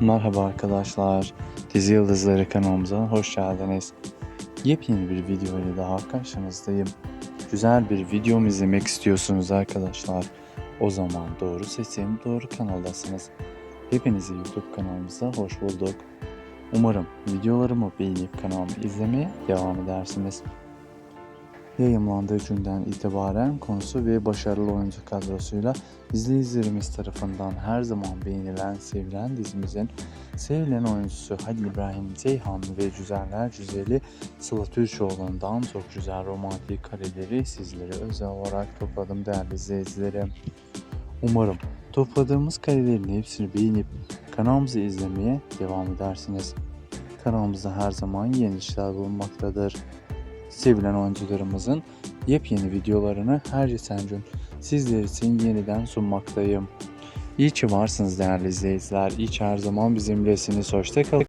Merhaba arkadaşlar. Dizi Yıldızları kanalımıza hoş geldiniz. Yepyeni bir video ile daha karşınızdayım. Güzel bir videom izlemek istiyorsunuz arkadaşlar. O zaman doğru seçim, doğru kanaldasınız. Hepinizi YouTube kanalımıza hoş bulduk. Umarım videolarımı beğenip kanalımı izlemeye devam edersiniz. Yayımlandığı günden itibaren konusu ve başarılı oyuncu kadrosuyla izleyicilerimiz tarafından her zaman beğenilen, sevilen dizimizin sevilen oyuncusu Halil İbrahim Ceyhan ve güzeller güzeli Sıla Türkoğlu'ndan çok güzel romantik kareleri sizlere özel olarak topladım değerli izleyicilerim. Umarım topladığımız karelerin hepsini beğenip kanalımızı izlemeye devam edersiniz. Kanalımızda her zaman yeni işler bulunmaktadır sevilen oyuncularımızın yepyeni videolarını her geçen gün sizler için yeniden sunmaktayım. İyi ki varsınız değerli izleyiciler. İyi ki her zaman bizimlesiniz. Hoşçakalın.